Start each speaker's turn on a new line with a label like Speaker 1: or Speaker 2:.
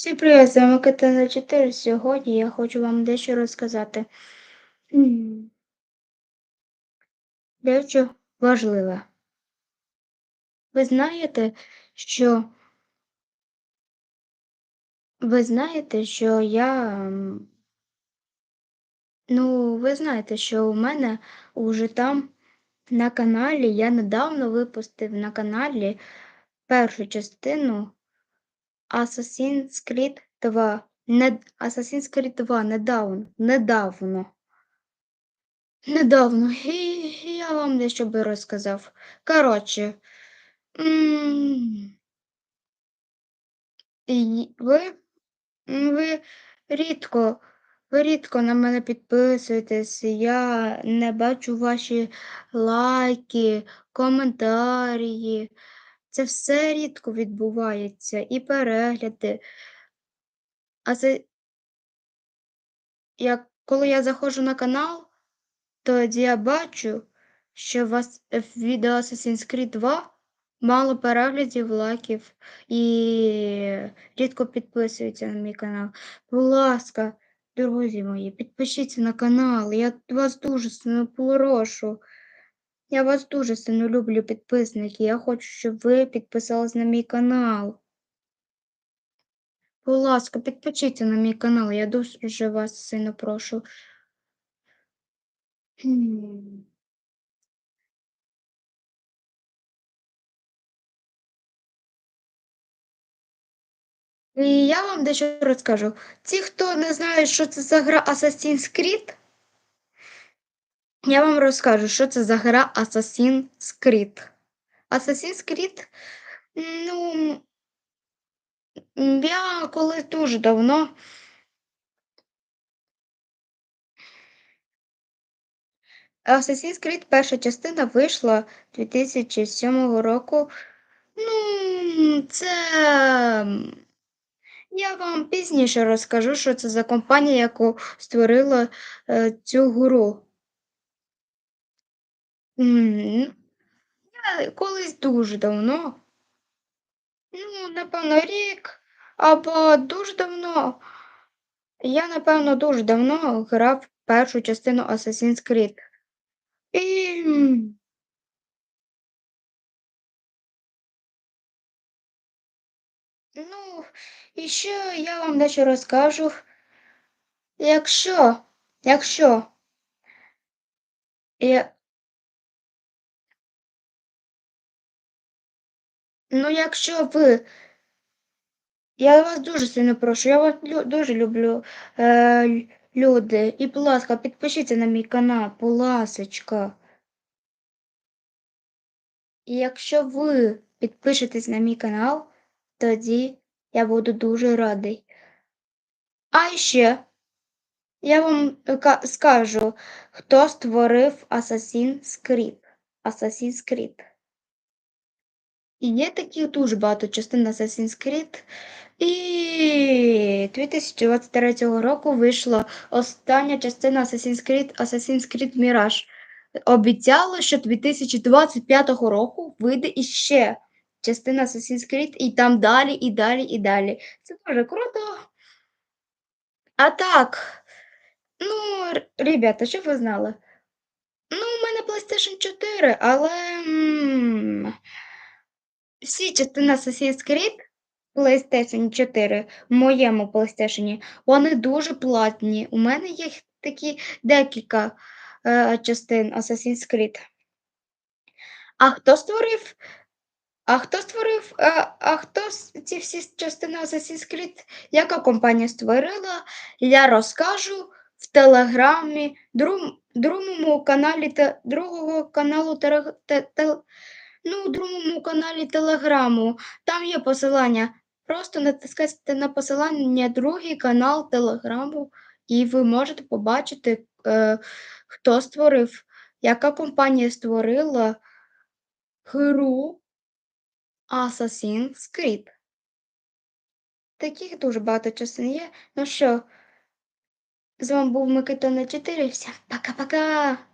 Speaker 1: Всім привіт, з вами Катерина 4. Сьогодні я хочу вам дещо розказати. Дещо важливе. Ви знаєте, що ви знаєте, що я. Ну, ви знаєте, що у мене уже там на каналі я недавно випустив на каналі першу частину Assassin's Creed 2. Не... Assassin's Creed 2 недавно. Недавно. Недавно. І я вам дещо би розказав. Коротше. Ви, ви рідко, ви рідко на мене підписуєтесь. Я не бачу ваші лайки, коментарі. Це все рідко відбувається. І перегляди. А це як коли я заходжу на канал, тоді я бачу, що у вас в відео Assassin's Creed 2 мало переглядів, лайків і рідко підписуються на мій канал. Будь ласка, друзі мої, підпишіться на канал. Я вас дуже прошу. Я вас дуже сильно люблю, підписники. Я хочу, щоб ви підписались на мій канал. Будь ласка, підпишіться на мій канал. Я дуже вас сильно прошу. І я вам дещо розкажу. Ті, хто не знає, що це за гра Assassin's Creed, я вам розкажу, що це за гра Assassin's Creed. Assassin's Creed, ну, я колись дуже давно. Assassin's Creed перша частина вийшла 2007 року. Ну, це. Я вам пізніше розкажу, що це за компанія, яку створила е, цю гру. Я колись дуже давно, ну, напевно, рік або дуже давно. Я, напевно, дуже давно грав першу частину Assassin's Creed. І ну, і ще я вам дещо розкажу. Якщо, якщо, ну, якщо ви Я вас дуже сильно прошу, я вас лю- дуже люблю, е, люди. І, будь ласка, підпишіться на мій канал, будь ласочка. І якщо ви підпишетесь на мій канал, тоді я буду дуже радий. А ще я вам скажу, хто створив Assassin's Creed. Assassin's Creed. І є такі дуже багато частин Assassin's Creed. І 2023 року вийшла остання частина Assassin's Creed Assassin's Creed Mirage. Обіцяло, що 2025 року вийде іще частина Assassin's Creed, і там далі, і далі, і далі. Це дуже круто. А так, ну, ребята, щоб ви знали. Ну, у мене PlayStation 4, але м, всі частини Assassin's Creed PlayStation 4 в моєму PlayStation, вони дуже платні. У мене є такі декілька е, частин Assassin's Creed. А хто створив? А хто створив? А, а хто ці всі частини Assassin's Creed? Яка компанія створила? Я розкажу в телеграмі, друг, другому каналі та другого каналу те, ну, у другому каналі Телеграму. Там є посилання. Просто натискайте на посилання другий канал Телеграму, і ви можете побачити, е, хто створив, яка компанія створила гру Assassin's Creed. Таких дуже багато частин є. Ну що, з вами був Микита на 4. Всім пока-пока!